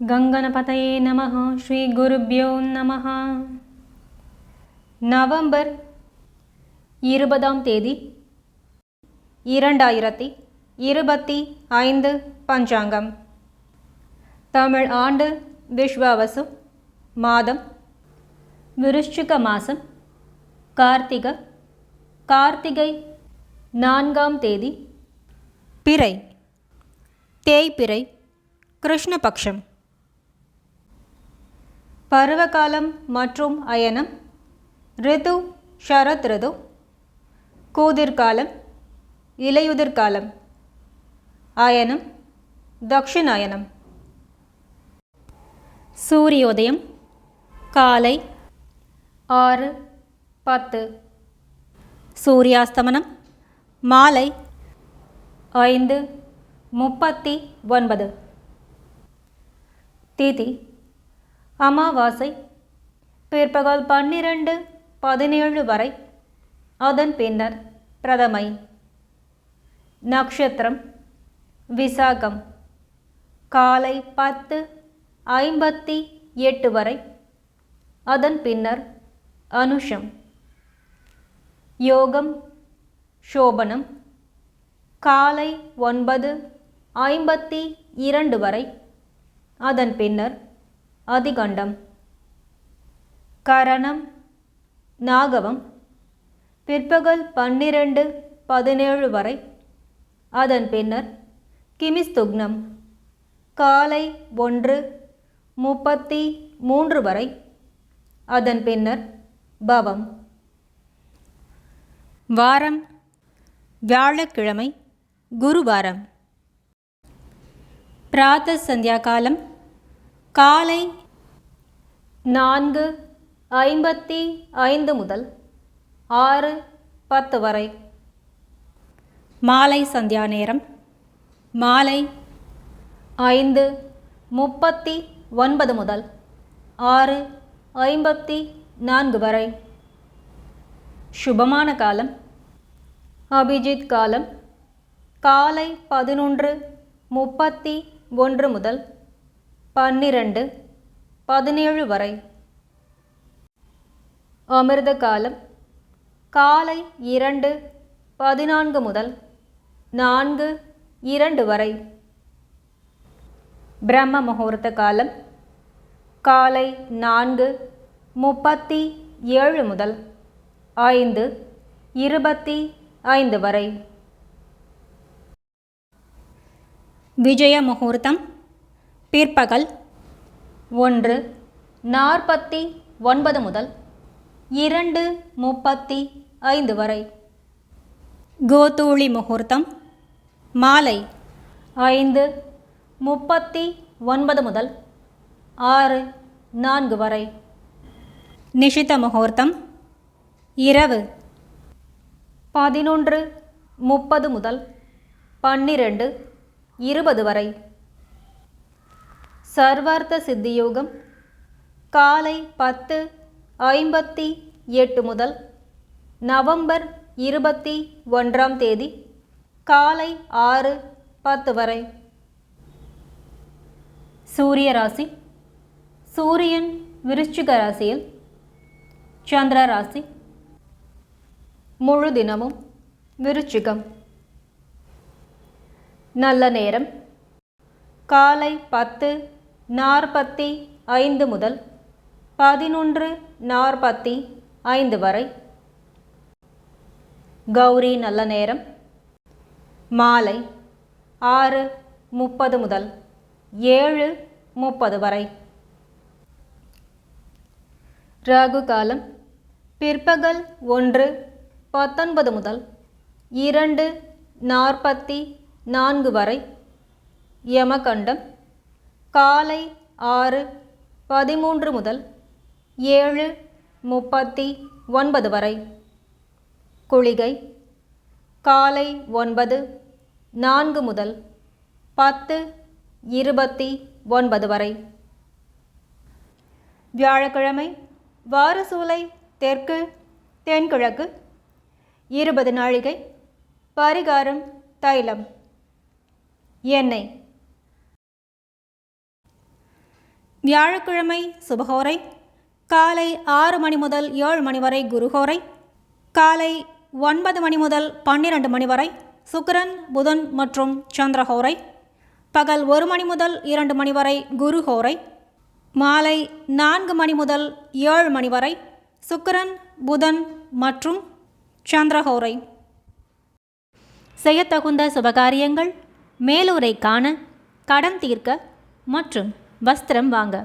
கங்கணபதயே நம ஸ்ரீ குருப்யோ நம நவம்பர் இருபதாம் தேதி இரண்டாயிரத்தி இருபத்தி ஐந்து பஞ்சாங்கம். தமிழ் ஆண்டு விஸ்வாவசு மாதம் விருஷ்சிக மாதம் கார்த்திக கார்த்திகை நான்காம் தேதி பிறை தேய்பிறை கிருஷ்ணபக்ஷம். பருவகாலம் மற்றும் அயனம். ரிது ஷரத் ரிது. கூதிர்காலம் இலையுதிர்காலம். அயனம் தக்ஷிணாயனம். சூரியோதயம் காலை ஆறு பத்து. சூரியாஸ்தமனம் மாலை ஐந்து முப்பத்தி ஒன்பது. திதி அமாவாசை. பிற்பகல் பன்னிரண்டு பதினேழு வரை. அதன் பின்னர் பிரதமை. நக்ஷத்திரம். விசாகம். காலை பத்து ஐம்பத்தி எட்டு வரை. அதன் பின்னர் அனுஷம். யோகம். சோபனம். காலை ஒன்பது ஐம்பத்தி இரண்டு வரை. அதன் பின்னர் அதிகண்டம். கரணம் நாகவம் பிற்பகல் பன்னிரண்டு பதினேழு வரை. அதன் பின்னர் கிமிஸ்துக்னம் காலை ஒன்று முப்பத்தி மூன்று வரை. அதன் பின்னர் பவம். வாரம் வியாழக்கிழமை குருவாரம். பிராத்த சந்தியா காலம் காலை நான்கு ஐம்பத்தி ஐந்து முதல் ஆறு பத்து வரை. மாலை சந்தியா நேரம். மாலை ஐந்து முப்பத்தி ஒன்பது முதல் ஆறு ஐம்பத்தி நான்கு வரை. சுபமான காலம். அபிஜித் காலம். காலை பதினொன்று முப்பத்தி ஒன்று முதல் பன்னிரண்டு பதினேழு வரை அமிர்த காலம் காலை இரண்டு பதினான்கு முதல் நான்கு இரண்டு வரை பிரம்ம முகூர்த்த காலம் காலை நான்கு முப்பத்தி ஏழு முதல் ஐந்து இருபத்தி ஐந்து வரை விஜய முகூர்த்தம் பிற்பகல் ஒன்று நாற்பத்தி ஒன்பது முதல் இரண்டு முப்பத்தி ஐந்து வரை. கோதூளி முகூர்த்தம் மாலை ஐந்து முப்பத்தி ஒன்பது முதல் ஆறு நான்கு வரை. நிஷித முகூர்த்தம் இரவு பதினொன்று முப்பது முதல் பன்னிரண்டு இருபது வரை. சர்வார்த்த சித்தியோகம் காலை பத்து ஐம்பத்தி எட்டு முதல் நவம்பர் இருபத்தி ஒன்றாம் தேதி காலை ஆறு பத்து வரை. சூரிய ராசி சூரியன் விருச்சிக ராசியில் சந்திர ராசி முழு தினமும் விருச்சிகம். நல்ல நேரம் காலை பத்து நாற்பத்தி ஐந்து முதல் பதினொன்று நாற்பத்தி ஐந்து வரை. கௌரி நல்ல நேரம். மாலை ஆறு முப்பது முதல் ஏழு முப்பது வரை. ராகு காலம் பிற்பகல் ஒன்று பத்தொன்பது முதல் இரண்டு நாற்பத்தி நான்கு வரை. யமகண்டம் காலை ஆறு பதிமூன்று முதல் ஏழு முப்பத்தி ஒன்பது வரை. குளிகை காலை ஒன்பது நான்கு முதல் பத்து இருபத்தி ஒன்பது வரை. வியாழக்கிழமை வாரசூலை தெற்கு தென்கிழக்கு இருபது நாழிகை பரிகாரம் தைலம். எண்ணெய் வியாழக்கிழமை சுபகோரை காலை ஆறு மணி முதல் ஏழு மணி வரை குருஹோரை காலை ஒன்பது மணி முதல் பன்னிரண்டு மணி வரை சுக்கரன் புதன் மற்றும் சந்திரஹோரை பகல் ஒரு மணி முதல் இரண்டு மணி வரை குருஹோரை மாலை நான்கு மணி முதல் ஏழு மணி வரை சுக்கரன் புதன் மற்றும் சந்திரஹோரை செய்யத்தகுந்த சுபகாரியங்கள் மேலூரை காண கடன் தீர்க்க மற்றும் வஸ்திரம் வாங்க.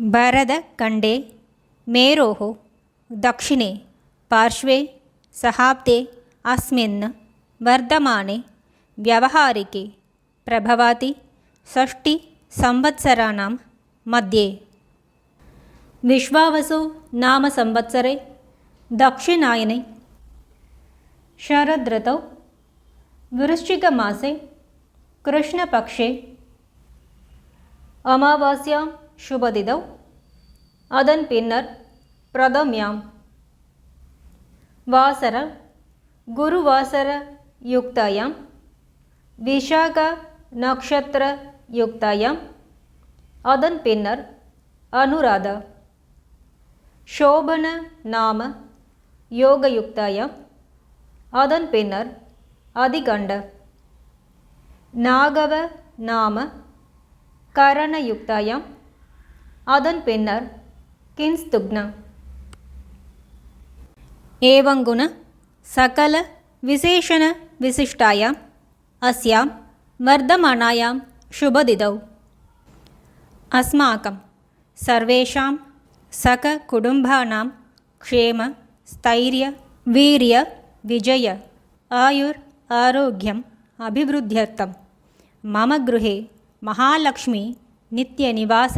भरतखण्डे मेरोः दक्षिणे पार्श्वे सहाब्दे अस्मिन् वर्धमाने व्यवहारिके प्रभवाति षष्टिसंवत्सराणां मध्ये विश्वावसु नाम संवत्सरे दक्षिणायने शरदृतौ वृश्चिकमासे कृष्णपक्षे अमावास्यां சுபதிதவ் அதன் பின்னர் பிரதம்யாம். வாசர குருவாசர யுக்தயம். விஷாக நக்ஷத்திர யுக்தயம். அதன் பின்னர் அனுராத. சோபன நாம யோகயுக்தயம். அதன் பின்னர் அதிகண்ட. நாகவ நாம கரணயுக்தயம். அதன் பின்னர் கின்ஸ்துக்ன ஏவங்குண சகல விசேஷண விசிஷ்டாயாம் அஸ்யாம் वर्धमानायां शुभदिदौ अस्माकं सर्वेषां सककुटुम्बानां क्षेम स्थैर्य वीर्य विजय आयुर् आरोग्यम् अभिवृद्ध्यर्थं मम गृहे महालक्ष्मी नित्यनिवास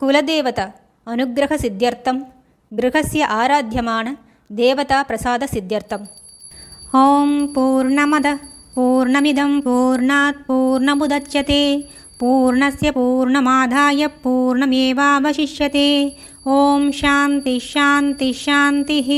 कुलदेवता अनुग्रहसिद्ध्यर्थं गृहस्य आराध्यमान देवताप्रसादसिद्ध्यर्थम् ॐ पूर्णमद पूर्णमिदं पूर्णात् पूर्णमुदच्यते पूर्णस्य पूर्णमादाय पूर्णमेवावशिष्यते ॐ शान्तिः शान्तिः शान्तिः